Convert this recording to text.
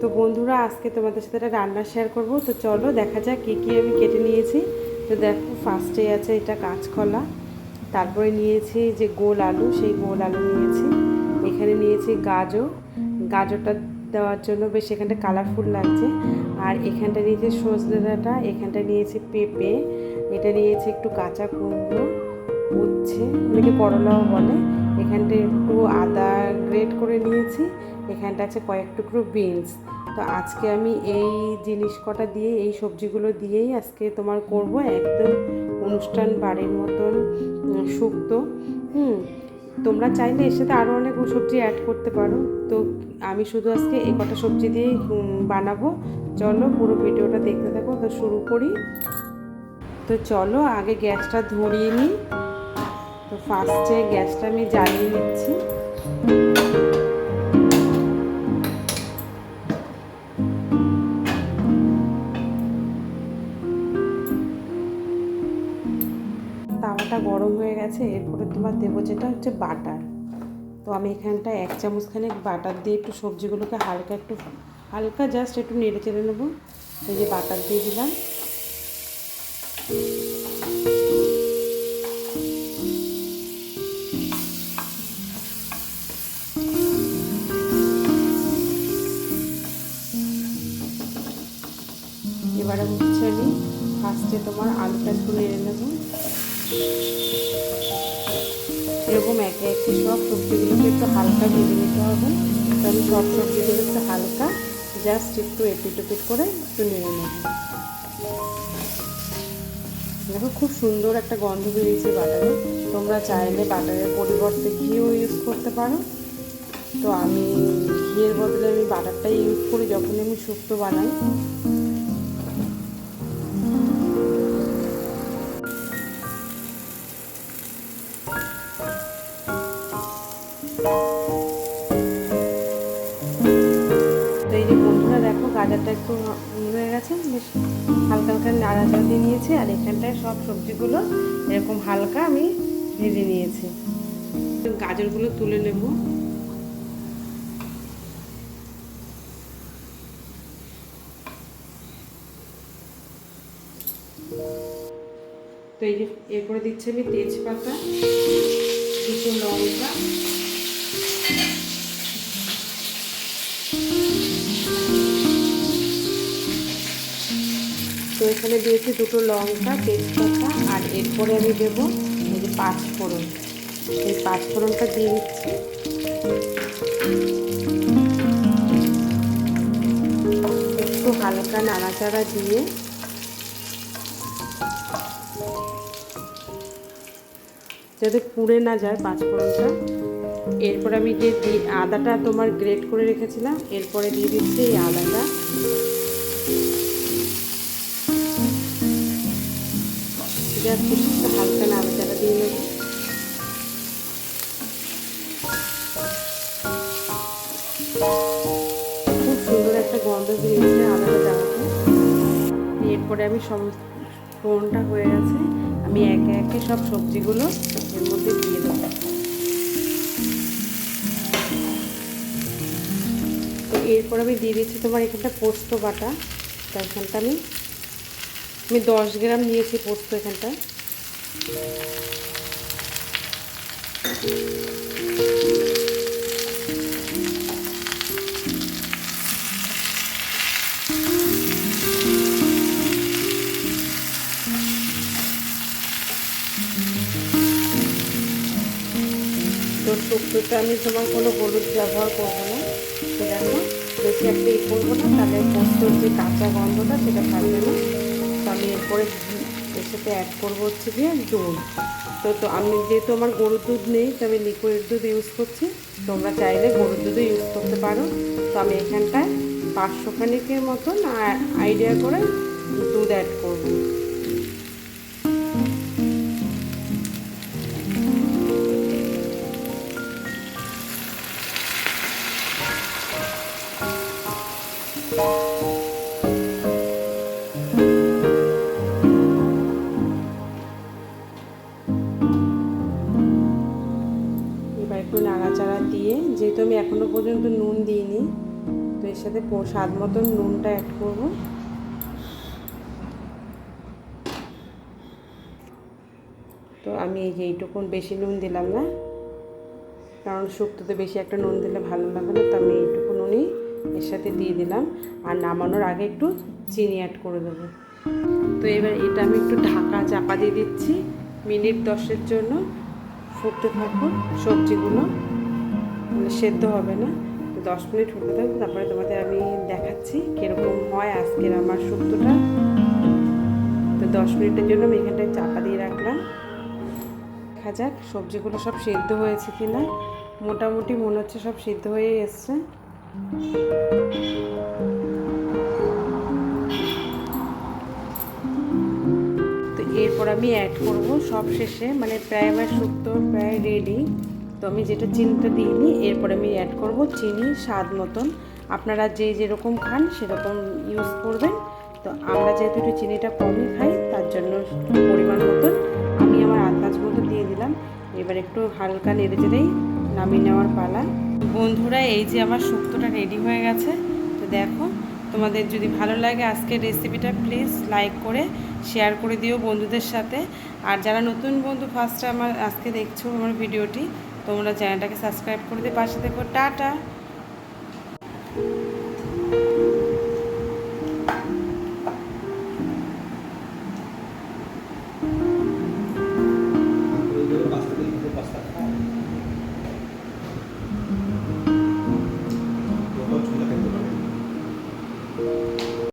তো বন্ধুরা, আজকে তোমাদের সাথে একটা রান্না শেয়ার করব। তো চলো দেখা যাক কী কী আমি কেটে নিয়েছি। তো দেখো ফার্স্টে আছে এটা কাঁচকলা, তারপরে নিয়েছি যে গোল আলু, সেই গোল আলু নিয়েছি। এখানে নিয়েছি গাজর। গাজরটা দেওয়ার জন্য বেশ এখানটা কালারফুল লাগছে। আর এখানটা নিয়েছি সজনে ডাঁটা, এখানটা নিয়েছি পেঁপে, এটা নিয়েছি একটু কাঁচা কুমড়ো, উচ্ছে অনেকে করলাও বলে। এখানটা একটু আদা গ্রেট করে নিয়েছি, এখানটা আছে কয়েক টুকরো বিনস তো আজকে আমি এই জিনিস কটা দিয়ে, এই সবজিগুলো দিয়েই আজকে তোমার করব একদম অনুষ্ঠান বাড়ির মতন শুক্তো হুম, তোমরা চাইলে এর সাথে আরও অনেক সবজি অ্যাড করতে পারো। তো আমি শুধু আজকে এই কটা সবজি দিয়েই বানাবো। চলো পুরো ভিডিওটা দেখতে থাকো। তো শুরু করি। তো চলো আগে গ্যাসটা ধরিয়ে নিই। তো ফার্স্টে গ্যাসটা আমি জ্বালিয়ে নিচ্ছি। তাওয়াটা গরম হয়ে গেছে, এরপরে তোমার দেবো যেটা হচ্ছে বাটার। তো আমি এখানটায় এক চামচখানে বাটার দিয়ে একটু সবজিগুলোকে হালকা একটু, হালকা জাস্ট একটু নেড়ে চেড়ে নেব। এই যে বাটার দিয়ে দিলাম। এবারে হচ্ছে আমি ফার্স্টে তোমার আলুটা একটু নেড়ে নেব। এরকম একে একে সব সবজিগুলোকে একটু হালকা ভেজে নিতে হবে। তো আমি সব সবজিগুলো একটু হালকা জাস্ট একটু এপিট এপিট করে একটু নেড়ে নেব। দেখো খুব সুন্দর একটা গন্ধ বেরিয়েছে বাটারে। তোমরা চাইলে বাটারের পরিবর্তে ঘিও ইউজ করতে পারো। তো আমি ঘিয়ের বদলে আমি বাটারটাই ইউজ করি যখন আমি শুক্তো বানাই। তো এই যে বন্ধুরা দেখো গাজরটা একটু হয়ে গেছে, বেশ হালকা হালকা নাড়াচাড়া দিয়ে নিয়েছি, আর এখানটায় সব সবজিগুলো এরকম হালকা আমি ভেজে নিয়েছি। গাজরগুলো তুলে নেব। তো এই যে এরপরে দিচ্ছি আমি তেজপাতা, দুটো লঙ্কা তো এখানে দিয়েছি দুটো লঙ্কা, তেজপাতা, আর এরপরে আমি দেব এই যে পাঁচ ফোড়ন এই পাঁচ ফোড়নটা দিয়ে দিচ্ছি। একটু হালকা নাড়াচাড়া দিয়ে যাতে পুড়ে না যায় পাঁচ ফোড়নটা এরপর আমি যে আদাটা তোমার গ্রেট করে রেখেছিলাম, এরপরে দিয়ে দিচ্ছি এই আদাটা। জাস্ট একটু হালকা নাড়াচাড়া দিয়ে নেব খুব সুন্দর একটা গন্ধ বেরিয়েছে আদাটা দেওয়াতে এরপরে আমি সমস্ত ফোড়নটা হয়ে গেছে, আমি একে একে সব সবজিগুলো এর মধ্যে দিয়ে দেবো। তো এরপর আমি দিয়ে দিচ্ছি তোমার এখানটা পোস্ত বাটা তো এখানটা আমি আমি দশ গ্রাম নিয়েছি পোস্ত এখানটা। তো শুক্তোতে আমি তোমার কোনো হলুদ ব্যবহার করব না। দেখো বেশি একটা ই করব না, তাহলে পোস্তর যে কাঁচা গন্ধটা, সেটা থাকবে না। আমি এরপরে এর সাথে অ্যাড করব হচ্ছে গিয়ে দুধ। তো তো আমি যেহেতু আমার গরুর দুধ নেই, তো আমি লিকুইড দুধ ইউজ করছি। তোমরা চাইলে গরুর দুধও ইউজ করতে পারো। তো আমি এখানটায় পাঁচশো খানিকের মতন আইডিয়া করে দুধ অ্যাড করব। একটু নাড়াচাড়া দিয়ে, যেহেতু আমি এখনও পর্যন্ত নুন দিইনি, তো এর সাথে স্বাদ মতন নুনটা অ্যাড করব। তো আমি এই যে এইটুকুন বেশি নুন দিলাম না, কারণ শুক্তোতে বেশি একটা নুন দিলে ভালো লাগে না, তো আমি এইটুকু নুনই এর সাথে দিয়ে দিলাম। আর নামানোর আগে একটু চিনি অ্যাড করে দেবো। তো এবার এটা আমি একটু ঢাকা চাপা দিয়ে দিচ্ছি, মিনিট দশের জন্য। ফুটতে থাকুন সবজিগুলো মানে সেদ্ধ হবে না। দশ মিনিট ফুটতে থাকবে, তারপরে তোমাদের আমি দেখাচ্ছি কীরকম হয় আজকের আমার শুক্তোটা। তো দশ মিনিটের জন্য আমি এখানটায় চাপা দিয়ে রাখলাম। দেখা যাক সবজিগুলো সব সিদ্ধ হয়েছে কি না মোটামুটি মনে হচ্ছে সব সিদ্ধ হয়ে এসছে। আমি অ্যাড করব, সব শেষে মানে প্রায় আমার শুক্তো প্রায় রেডি তো আমি যেটা চিনিটা দিইনি, এরপরে আমি অ্যাড করব চিনি স্বাদ মতন। আপনারা যে যেরকম খান, সেরকম ইউজ করবেন। তো আমরা যেহেতু একটু চিনিটা কমই খাই, তার জন্য পরিমাণ মতন আমি আমার আন্দাজ মতো দিয়ে দিলাম। এবার একটু হালকা নেড়ে চেড়েই নামিয়ে নেওয়ার পালা। বন্ধুরা, এই যে আমার শুক্তোটা রেডি হয়ে গেছে। তো দেখো তোমাদের যদি ভালো লাগে আজকের রেসিপিটা প্লিজ লাইক করে শেয়ার করে দিও বন্ধুদের সাথে। আর যারা নতুন বন্ধু ফার্স্টে আমার, আজকে দেখছ আমার ভিডিওটি তোমরা চ্যানেলটাকে সাবস্ক্রাইব করে দিয়ে পাশে দেখো টাটা!